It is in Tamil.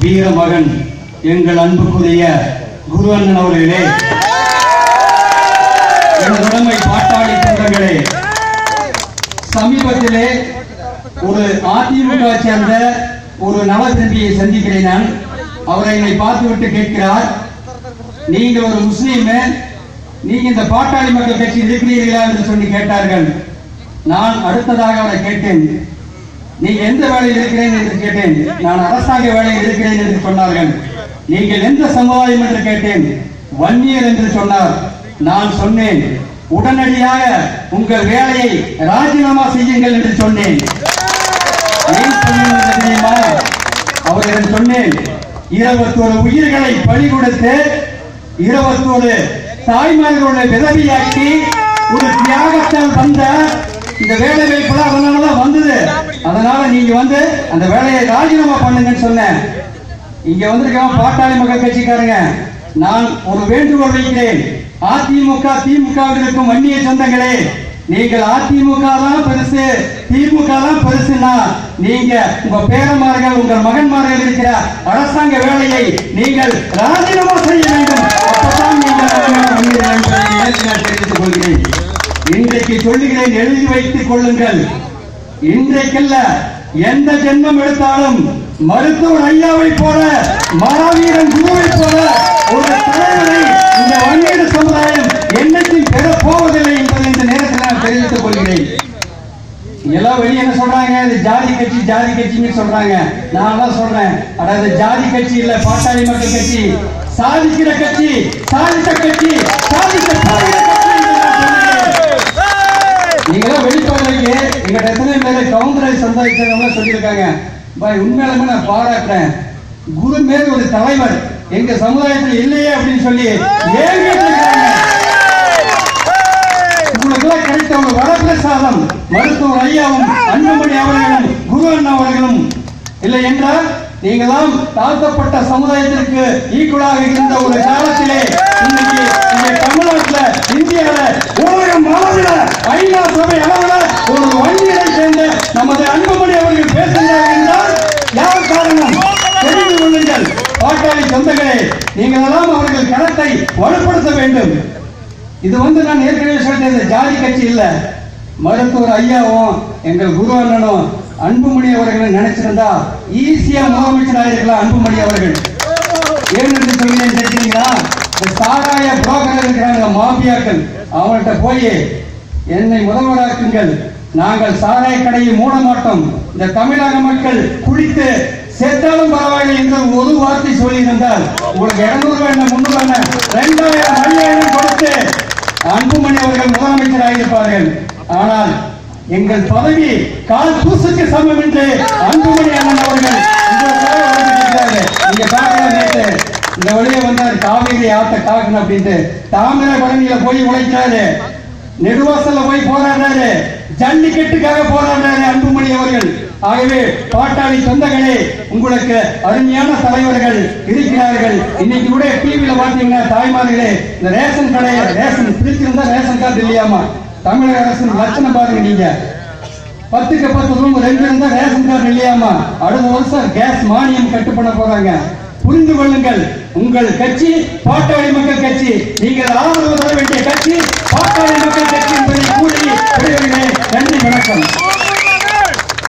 வீர மகன் எங்கள் அன்புக்குரிய குரு அண்ணன் அவர்களே உடமை பாட்டாளி சொந்தங்களே சமீபத்திலே ஒரு அதிமுக சேர்ந்த ஒரு நவதம்பியை சந்திக்கிறேன் நான். அவரை என்னை பார்த்துவிட்டு கேட்கிறார் நீங்க ஒரு முஸ்லீம் நீங்க இந்த பாட்டாளி மக்கள் கட்சி இருக்கிறீர்களா? என்று சொல்லி கேட்டார்கள். நான் அடுத்ததாக அவரை கேட்டேன். நீ எந்த வேலையில் இருக்கிறேன் என்று கேட்டேன். நான் அரசாங்க வேலையில் இருக்கிறேன் என்று சொன்னார்கள். நீங்கள் எந்த சமுதாயம் என்று கேட்டேன். வன்னியர் என்று சொன்னார். நான் சொன்னேன் உடனடியாக உங்கள் வேலையை ராஜினாமா செய்யுங்கள் என்று சொன்னேன். என்று தெரியுமா? அவரிடம் சொன்னேன் இருபத்தோரு உயிர்களை பலி கொடுத்து இருபத்தோரு தாய்மார்களுடைய விதவியாக்கி ஒரு தியாகத்தால் வந்த இந்த வேலை வாய்ப்புலாம் அதனாலதான் வந்தது. அதனால நீங்க வந்து அந்த வேலையை ராஜினாமா பண்ணுங்கன்னு சொன்னேன். இங்க வந்திருக்கான் பாட்டாளி மக்கள் கட்சிக்காரங்க. நான் ஒரு வேண்டுகோள் வைக்கிறேன். அதிமுக திமுக இருக்கும் அந்நிய சொந்தங்களே நீங்கள் அதிமுக தான் பெருசு திமுக தான் பெருசுன்னா நீங்க உங்க பேரமார்கள் உங்கள் மகன்மார்கள் இருக்கிற அரசாங்க வேலையை நீங்கள் ராஜினாமா செய்ய வேண்டும். அப்பதான் நீங்கள் நான் தெரிவித்துக் கொள்கிறேன். இன்றைக்கு சொல்லுகிறேன் எழுதி வைத்துக் கொள்ளுங்கள். இன்றைக்கல்ல எந்த ஜென்மம் எடுத்தாலும் மருத்துவர் ஐயாவை போல மாவீரன் குருவை போல ஒரு தலைவரை இந்த வன்னியர் சமுதாயம் என்னைக்கும் பெற போவதில்லை என்பதை இந்த நேரத்தில் நான் தெரிவித்துக் கொள்கிறேன். எல்லாம் வெளியே என்ன சொல்றாங்க? இது ஜாதி கட்சி ஜாதி கட்சின்னு சொல்றாங்க. நான் தான் சொல்றேன். அதாவது ஜாதி கட்சி இல்ல பாட்டாளி மக்கள் கட்சி. சாதிக்கிற கட்சி சாதித்த கட்சி சாதித்த போகிற கட்சி என்று நான் சொல்கிறேன். நீங்களாம் வெளிப்பாடுறீங்க எங்க எத்தனை பேர் கவுண்டரை சொல்லியிருக்காங்க. பாய் உண்மையிலுமே நான் பாராட்டுறேன். குரு மேல் ஒரு தலைவர் எங்க சமுதாயத்தில் இல்லையே அப்படின்னு சொல்லி ஏன் கேட்டிருக்காங்க உங்களுக்கெல்லாம் கிடைத்த ஒரு வரப்பிரசாதம் மருத்துவர் ஐயாவும் அன்புமணி அவர்களும் குரு அண்ணா அவர்களும். இல்லை என்றால் நீங்களாம் தாழ்த்தப்பட்ட சமுதாயத்திற்கு ஈக்குவலாக இருந்த ஒரு காலத்திலே இன்னைக்கு தமிழ்நாட்டில் இந்தியாவில் இந்தியால உலகம் ஐநா சபை அளவில் ஒரு வன்னியரை சேர்ந்த நமது அன்புமணி அவர்கள் பேசுகிறார்கள் என்றால் யார் காரணம் தெரிந்து கொள்ளுங்கள் பாட்டாளி சொந்தங்களே நீங்கள் எல்லாம் அவர்கள் கரத்தை வலுப்படுத்த வேண்டும். இது வந்து நான் ஏற்கனவே சொல்லிட்டேன் ஜாதி கட்சி இல்ல. மருத்துவர் ஐயாவும் எங்கள் குரு அண்ணனும் அன்புமணி அவர்களை நினைச்சிருந்தா ஈஸியா முதலமைச்சர் ஆயிருக்கலாம் அன்புமணி அவர்கள். ஏன்னு என்று சொல்கிறேன் இந்த சாராய புரோக்கர்கள் இருக்கிறாங்க மாபியாக்கள் அவங்கள்ட்ட போய் என்னை முதல்வராக்குங்கள். நாங்கள் சாராய கடையை மூட மாட்டோம். இந்த தமிழக மக்கள் குடித்து செத்தாலும் பரவாயில்லை என்று ஒரு வார்த்தை சொல்லியிருந்தால் உங்களுக்கு இருநூறு வேண்டாம் முன்னூறு வேண்டாம் ரெண்டாயிரம் ஐயாயிரம் கொடுத்து அன்புமணி அவர்கள் முதலமைச்சர் ஆகியிருப்பார்கள். ஆனால் எங்கள் பதவி கால் தூசுக்கு சமம் என்று அன்புமணி அண்ணன் அவர்கள் உங்களுக்காக வழங்கியிருக்கிறார்கள். இந்த வழியே வந்தார் காவேரி ஆத்த காக்கணும் அப்படின்ட்டு தாமிரபரணியில போய் உழைக்கிறாரு. நெடுவாசல்ல போய் போராடுறாரு. ஜல்லிக்கட்டுக்காக போராடுறாரு அன்புமணி அவர்கள். ஆகவே பாட்டாளி சொந்தங்களே உங்களுக்கு அருமையான தலைவர்கள் இருக்கிறார்கள். இன்னைக்கு கூட டிவியில பாத்தீங்கன்னா தாய்மார்களே இந்த ரேஷன் கடையை ரேஷன் பிரிச்சிருந்தா ரேஷன் கார்டு இல்லையாமா? தமிழக அரசின் லட்சணம் பாருங்க நீங்க. பத்துக்கு பத்து ரூம் ரெண்டு இருந்தா ரேஷன் கார்டு இல்லையாமா? அடுத்த வருஷம் கேஸ் மானியம் கட்டு பண்ண போறாங்க. புரிந்து கொள்ளுங்கள் உங்கள் கட்சி பாட்டாளி மக்கள் கட்சி. நீங்கள் ஆதரவு தர வேண்டிய கட்சி பாட்டாளி மக்கள் கட்சி என்பது வணக்கம்